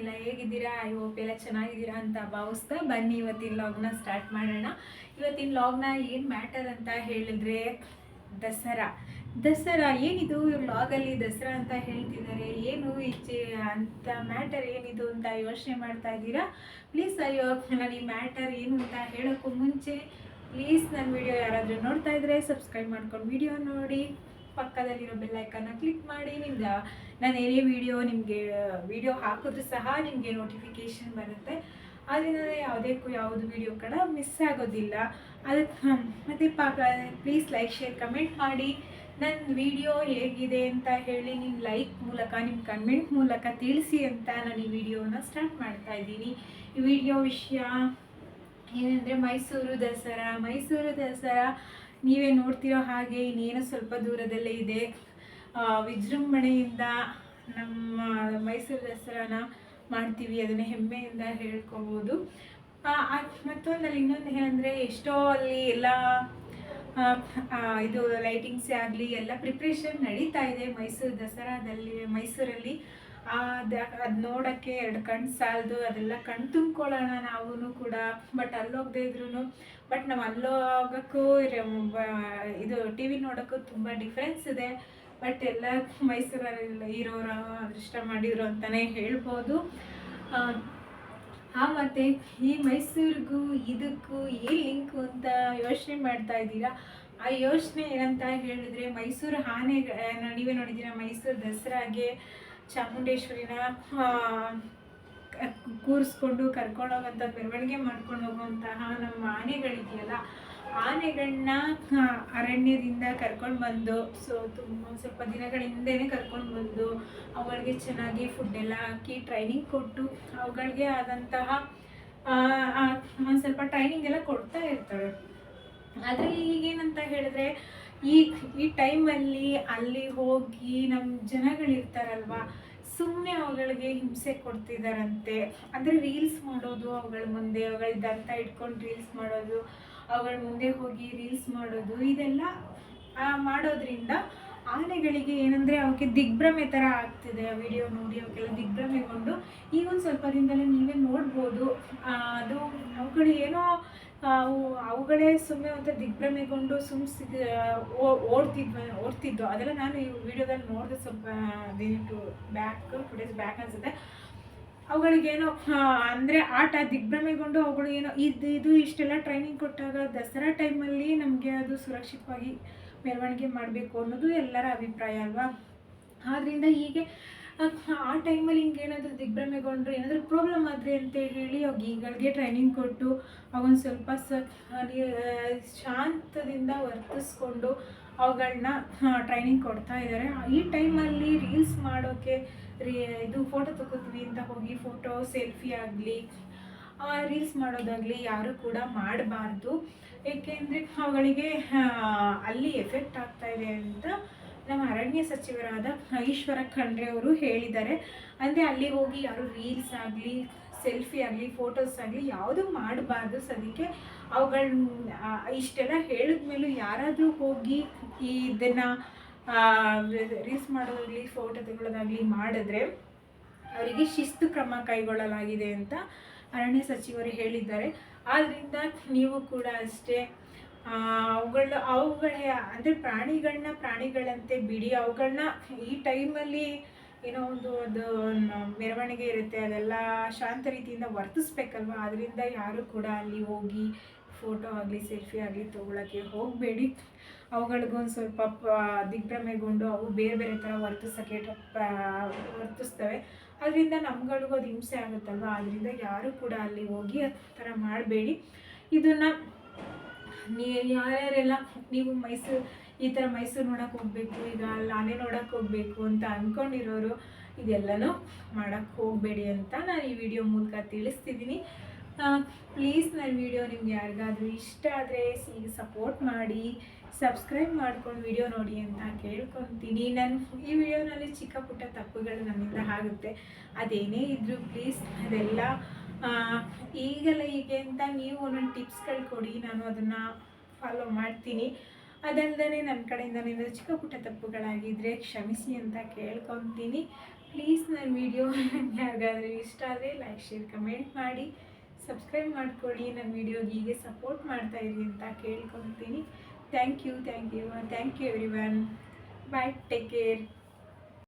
ಎಲ್ಲ ಹೇಗಿದ್ದೀರಾ? I hope ಎಲ್ಲ ಚೆನ್ನಾಗಿದ್ದೀರಾ ಅಂತ ಭಾವಿಸ್ತಾ ಬನ್ನಿ ಇವತ್ತಿನ ಲಾಗ್ನ ಸ್ಟಾರ್ಟ್ ಮಾಡೋಣ. ಇವತ್ತಿನ ಲಾಗ್ನ ಏನು ಮ್ಯಾಟರ್ ಅಂತ ಹೇಳಿದ್ರೆ ದಸರಾ. ದಸರಾ, ಏನಿದು ಲಾಗಲ್ಲಿ ದಸರಾ ಅಂತ ಹೇಳ್ತಿದ್ದಾರೆ? ಏನು ಇಚ್ಛೆ ಅಂತ ಮ್ಯಾಟರ್ ಏನಿದು ಅಂತ ಯೋಚನೆ ಮಾಡ್ತಾ ಇದ್ದೀರಾ? ಪ್ಲೀಸ್ ಅಯ್ಯೋ ನಾನು ಈ ಮ್ಯಾಟರ್ ಏನು ಅಂತ ಹೇಳೋಕ್ಕೂ ಮುಂಚೆ ಪ್ಲೀಸ್ ನನ್ನ ವಿಡಿಯೋ ಯಾರಾದರೂ ನೋಡ್ತಾ ಇದ್ರೆ ಸಬ್ಸ್ಕ್ರೈಬ್ ಮಾಡ್ಕೊಂಡು ವಿಡಿಯೋ ನೋಡಿ. ಪಕ್ಕದಲ್ಲಿರೋ ಬೆಲ್ಲೈಕನ್ನ ಕ್ಲಿಕ್ ಮಾಡಿ. ನಿಮ್ಗೆ ನಾನು ಏನೇ ವಿಡಿಯೋ ನಿಮಗೆ ವಿಡಿಯೋ ಹಾಕಿದ್ರು ಸಹ ನಿಮಗೆ ನೋಟಿಫಿಕೇಶನ್ ಬರುತ್ತೆ. ಅದರಿಂದ ಯಾವುದಕ್ಕೂ ಯಾವುದು ವಿಡಿಯೋ ಕೂಡ ಮಿಸ್ ಆಗೋದಿಲ್ಲ. ಅದಕ್ಕೆ ಮತ್ತು ಪಾಕ ಪ್ಲೀಸ್ ಲೈಕ್ ಶೇರ್ ಕಮೆಂಟ್ ಮಾಡಿ. ನನ್ನ ವಿಡಿಯೋ ಹೇಗಿದೆ ಅಂತ ಹೇಳಿ ನಿಮ್ಮ ಲೈಕ್ ಮೂಲಕ ನಿಮ್ಮ ಕಮೆಂಟ್ ಮೂಲಕ ತಿಳಿಸಿ ಅಂತ ನಾನು ಈ ವಿಡಿಯೋನ ಸ್ಟಾರ್ಟ್ ಮಾಡ್ತಾ ಇದ್ದೀನಿ. ಈ ವಿಡಿಯೋ ವಿಷಯ ಏನಂದರೆ ಮೈಸೂರು ದಸರಾ. ಮೈಸೂರು ದಸರಾ ನೀವೇ ನೋಡ್ತಿರೋ ಹಾಗೆ ಇನ್ನೇನು ಸ್ವಲ್ಪ ದೂರದಲ್ಲೇ ಇದೆ. ವಿಜೃಂಭಣೆಯಿಂದ ನಮ್ಮ ಮೈಸೂರು ದಸರಾನ ಮಾಡ್ತೀವಿ, ಅದನ್ನ ಹೆಮ್ಮೆಯಿಂದ ಹೇಳ್ಕೊಬೋದು. ಮತ್ತೊಂದಲ್ಲಿ ಇನ್ನೊಂದು ಏನಂದರೆ ಎಷ್ಟೋ ಅಲ್ಲಿ ಎಲ್ಲ ಇದು ಲೈಟಿಂಗ್ಸೇ ಆಗಲಿ, ಎಲ್ಲ ಪ್ರಿಪ್ರೇಷನ್ ನಡೀತಾ ಇದೆ ಮೈಸೂರು ದಸರಾದಲ್ಲಿ, ಮೈಸೂರಲ್ಲಿ. ಅದು ಅದು ನೋಡೋಕ್ಕೆ ಎರಡು ಕಣ್ಣು ಸಾಲದು, ಅದೆಲ್ಲ ಕಣ್ ತುಂಬ್ಕೊಳ್ಳೋಣ ನಾವು ಕೂಡ. ಬಟ್ ಅಲ್ಲೋಗದೆ ಇದ್ರೂ ಬಟ್ ನಾವು ಅಲ್ಲೋಗೋಕ್ಕೂ ಇದು ಟಿ ವಿ ನೋಡೋಕ್ಕೂ ತುಂಬ ಡಿಫ್ರೆನ್ಸ್ ಇದೆ. ಬಟ್ ಎಲ್ಲ ಮೈಸೂರಲ್ಲಿ ಇರೋರ ಅದೃಷ್ಟ ಮಾಡಿದ್ರು ಅಂತಲೇ ಹೇಳ್ಬೋದು. ಆ, ಮತ್ತು ಈ ಮೈಸೂರಿಗೂ ಇದಕ್ಕೂ ಏನು ಲಿಂಕು ಅಂತ ಯೋಚನೆ ಮಾಡ್ತಾ ಇದ್ದೀರಾ? ಆ ಯೋಚನೆ ಏನಂತ ಹೇಳಿದ್ರೆ ಮೈಸೂರು ಆನೆ ನೀವೇ ನೋಡಿದ್ದೀರಾ ಮೈಸೂರು ದಸರಾಗೆ ಚಾಮುಂಡೇಶ್ವರಿನ ಕೂರಿಸ್ಕೊಂಡು ಕರ್ಕೊಂಡು ಹೋಗೋಂಥ ಮೆರವಣಿಗೆ ಮಾಡ್ಕೊಂಡು ಹೋಗುವಂತಹ ನಮ್ಮ ಆನೆಗಳಿದೆಯಲ್ಲ ಆನೆಗಳನ್ನ ಅರಣ್ಯದಿಂದ ಕರ್ಕೊಂಡು ಬಂದು ಸೊ ತುಂಬ ಸ್ವಲ್ಪ ದಿನಗಳ ಹಿಂದೆನೇ ಕರ್ಕೊಂಡು ಬಂದು, ಅವುಗಳಿಗೆ ಚೆನ್ನಾಗಿ ಫುಡ್ ಎಲ್ಲ ಹಾಕಿ ಟ್ರೈನಿಂಗ್ ಕೊಟ್ಟು, ಅವುಗಳಿಗೆ ಆದಂತಹ ಒಂದು ಸ್ವಲ್ಪ ಟ್ರೈನಿಂಗ್ ಎಲ್ಲ ಕೊಡ್ತಾ ಇರ್ತಾರೆ. ಆದರೆ ಈಗೇನಂತ ಹೇಳಿದ್ರೆ, ಈ ಈ ಟೈಮಲ್ಲಿ ಅಲ್ಲಿ ಹೋಗಿ ನಮ್ಮ ಜನಗಳಿರ್ತಾರಲ್ವ ಸುಮ್ಮನೆ ಅವುಗಳಿಗೆ ಹಿಂಸೆ ಕೊಡ್ತಿದ್ದಾರಂತೆ ಅಂದರೆ ರೀಲ್ಸ್ ಮಾಡೋದು ಅವುಗಳ ಮುಂದೆ, ಅವುಗಳ ದಂತ ಇಟ್ಕೊಂಡು ರೀಲ್ಸ್ ಮಾಡೋದು ಅವುಗಳ ಮುಂದೆ ಹೋಗಿ ರೀಲ್ಸ್ ಮಾಡೋದು, ಇದೆಲ್ಲ ಮಾಡೋದ್ರಿಂದ ಆನೆಗಳಿಗೆ ಏನಂದರೆ ಅವಕ್ಕೆ ದಿಗ್ಭ್ರಮೆ ಥರ ಆಗ್ತಿದೆ ಆ ವಿಡಿಯೋ ನೋಡಿ, ಅವಕ್ಕೆಲ್ಲ ದಿಗ್ಭ್ರಮೆಗೊಂಡು ಈಗ ಒಂದು ಸ್ವಲ್ಪ ದಿನದಲ್ಲೇ ನೀವೇ ನೋಡ್ಬೋದು. ಅದು ಅವುಗಳು ಏನೋ ಅವು, ಅವುಗಳೇ ಸುಮ್ಮನೆ ಅಂತ ದಿಗ್ಭ್ರಮೆಗೊಂಡು ಸುಮ್ ಸಿಗ ಓಡ್ತಿದ್ವು ಓಡ್ತಿದ್ವು ಅದೆಲ್ಲ ನಾನು ಈ ವಿಡಿಯೋದಲ್ಲಿ ನೋಡಿದೆ ಸ್ವಲ್ಪ ದಿನ ಟು ಬ್ಯಾಕ್ ಟು ಬ್ಯಾಕ್ ಅನ್ಸುತ್ತೆ. ಅವುಗಳಿಗೇನೋ ಅಂದರೆ ಆಟ ದಿಗ್ಭ್ರಮೆಗೊಂಡು ಅವುಗಳಿಗೇನೋ ಇದು ಇದು ಇಷ್ಟೆಲ್ಲ ಟ್ರೈನಿಂಗ್ ಕೊಟ್ಟಾಗ ದಸರಾ ಟೈಮಲ್ಲಿ ನಮಗೆ ಅದು ಸುರಕ್ಷಿತವಾಗಿ ಮೆರವಣಿಗೆ ಮಾಡಬೇಕು ಅನ್ನೋದು ಎಲ್ಲರ ಅಭಿಪ್ರಾಯ ಅಲ್ವಾ? ಆದ್ದರಿಂದ ಹೀಗೆ ಆ ಟೈಮಲ್ಲಿ ಹಿಂಗೆ ಏನಾದರೂ ದಿಗ್ಭ್ರಮೆಗೊಂಡ್ರೆ, ಏನಾದರೂ ಪ್ರಾಬ್ಲಮ್ ಆದರೆ ಅಂತ ಹೇಳಿ ಅವ್ ಈಗಳಿಗೆ ಟ್ರೈನಿಂಗ್ ಕೊಟ್ಟು ಅವನ್ನ ಸ್ವಲ್ಪ ಸ ಶಾಂತದಿಂದ ವರ್ತಿಸ್ಕೊಂಡು ಅವುಗಳನ್ನ ಟ್ರೈನಿಂಗ್ ಕೊಡ್ತಾ ಇದ್ದಾರೆ ಈ ಟೈಮಲ್ಲಿ ರೀಲ್ಸ್ ಮಾಡೋಕ್ಕೆ ಇದು ಫೋಟೋ ತಗೋತೀವಿ ಅಂತ ಹೋಗಿ ಫೋಟೋ ಸೆಲ್ಫಿ ಆಗಲಿ ರೀಲ್ಸ್ ಮಾಡೋದಾಗಲಿ ಯಾರು ಕೂಡ ಮಾಡಬಾರ್ದು. ಏಕೆಂದರೆ ಅವುಗಳಿಗೆ ಅಲ್ಲಿ ಎಫೆಕ್ಟ್ ಆಗ್ತಾ ಇದೆ ಅಂತ ನಮ್ಮ ಅರಣ್ಯ ಸಚಿವರಾದ ಈಶ್ವರ ಖಂಡ್ರೆ ಅವರು ಹೇಳಿದ್ದಾರೆ. ಅಂದರೆ ಅಲ್ಲಿ ಹೋಗಿ ಯಾರು ರೀಲ್ಸ್ ಆಗಲಿ ಸೆಲ್ಫಿ ಆಗಲಿ ಫೋಟೋಸ್ ಆಗಲಿ ಯಾವುದೂ ಮಾಡಬಾರ್ದು ಸದ್ಯಕ್ಕೆ. ಅವುಗಳನ್ನ ಇಷ್ಟೆಲ್ಲ ಹೇಳಿದ್ಮೇಲೂ ಯಾರಾದರೂ ಹೋಗಿ ಇದನ್ನು ರೀಲ್ಸ್ ಮಾಡೋದಾಗಲಿ ಫೋಟೋ ತಗೊಳ್ಳೋದಾಗಲಿ ಮಾಡಿದ್ರೆ ಅವರಿಗೆ ಶಿಸ್ತು ಕ್ರಮ ಕೈಗೊಳ್ಳಲಾಗಿದೆ ಅಂತ ಅರಣ್ಯ ಸಚಿವರು ಹೇಳಿದ್ದಾರೆ. ಆದ್ದರಿಂದ ನೀವು ಕೂಡ ಅಷ್ಟೇ ಅವುಗಳ ಅವುಗಳ, ಅಂದರೆ ಪ್ರಾಣಿಗಳನ್ನ ಪ್ರಾಣಿಗಳಂತೆ ಬಿಡಿ. ಅವುಗಳನ್ನ ಈ ಟೈಮಲ್ಲಿ ಏನೋ ಒಂದು, ಅದು, ಮೆರವಣಿಗೆ ಇರುತ್ತೆ, ಅದೆಲ್ಲ ಶಾಂತ ರೀತಿಯಿಂದ ವರ್ತಿಸ್ಬೇಕಲ್ವ? ಅದರಿಂದ ಯಾರು ಕೂಡ ಅಲ್ಲಿ ಹೋಗಿ ಫೋಟೋ ಆಗಲಿ, ಸೆಲ್ಫಿ ಆಗಲಿ ತೊಗೊಳಕ್ಕೆ ಹೋಗಬೇಡಿ. ಅವುಗಳಿಗೊಂದು ಸ್ವಲ್ಪ ದಿಗ್ಭ್ರಮೆಗೊಂಡು ಅವು ಬೇರೆ ಬೇರೆ ಥರ ವರ್ತಿಸೋಕ್ಕೆ ವರ್ತಿಸ್ತವೆ. ಅದರಿಂದ ನಮ್ಗಳಿಗೂ ಅದು ಹಿಂಸೆ ಆಗುತ್ತಲ್ವ? ಆದ್ದರಿಂದ ಯಾರೂ ಕೂಡ ಅಲ್ಲಿ ಹೋಗಿ ಆ ಥರ ಮಾಡಬೇಡಿ. ಇದನ್ನು ನೀ, ಯಾರ್ಯಾರೆಲ್ಲ ನೀವು ಮೈಸೂರು, ಈ ಥರ ಮೈಸೂರು ನೋಡೋಕೆ ಹೋಗಬೇಕು, ಈಗ ಅಲ್ಲಿ ಆನೆ ನೋಡೋಕೆ ಹೋಗಬೇಕು ಅಂತ ಅಂದ್ಕೊಂಡಿರೋರು ಇದೆಲ್ಲನೂ ಮಾಡೋಕ್ಕೆ ಹೋಗಬೇಡಿ ಅಂತ ನಾನು ಈ ವಿಡಿಯೋ ಮೂಲಕ ತಿಳಿಸ್ತಿದ್ದೀನಿ. ಪ್ಲೀಸ್ ನನ್ನ ವಿಡಿಯೋ ನಿಮ್ಗೆ ಯಾರಿಗಾದರೂ ಇಷ್ಟ ಆದರೆ ಈಗ ಸಪೋರ್ಟ್ ಮಾಡಿ ಸಬ್ಸ್ಕ್ರೈಬ್ ಮಾಡ್ಕೊಂಡು ವಿಡಿಯೋ ನೋಡಿ ಅಂತ ಕೇಳ್ಕೊತೀನಿ. ನನ್ನ ಈ ವಿಡಿಯೋನಲ್ಲಿ ಚಿಕ್ಕ ಪುಟ್ಟ ತಪ್ಪುಗಳು ನನ್ನಿಂದ ಆಗುತ್ತೆ. ಅದೇನೇ ಇದ್ದರೂ ಪ್ಲೀಸ್ ಅದೆಲ್ಲ ಈಗೆಲ್ಲ ಹೀಗೆ ಅಂತ ನೀವು ಒಂದೊಂದು ಟಿಪ್ಸ್ಗಳು ಕೊಡಿ. ನಾನು ಅದನ್ನು ಫಾಲೋ ಮಾಡ್ತೀನಿ. ಅದಲ್ಲದೆ ನನ್ನ ಕಡೆಯಿಂದ ಏನಾದರೂ ಚಿಕ್ಕ ಪುಟ್ಟ ತಪ್ಪುಗಳಾಗಿದ್ದರೆ ಕ್ಷಮಿಸಿ ಅಂತ ಕೇಳ್ಕೊತೀನಿ. ಪ್ಲೀಸ್ ನನ್ನ ವಿಡಿಯೋ ಯಾರಿಗಾದರೂ ಇಷ್ಟ ಆದರೆ ಲೈಕ್ ಶೇರ್ ಕಮೆಂಟ್ ಮಾಡಿ. ಸಬ್ಸ್ಕ್ರೈಬ್ ಮಾಡ್ಕೊಳ್ಳಿ, ನನ್ನ ವಿಡಿಯೋಗೆ ಹೀಗೆ ಸಪೋರ್ಟ್ ಮಾಡ್ತಾ ಇರಿ ಅಂತ ಕೇಳ್ಕೊತೀನಿ thank you thank you thank you everyone bye take care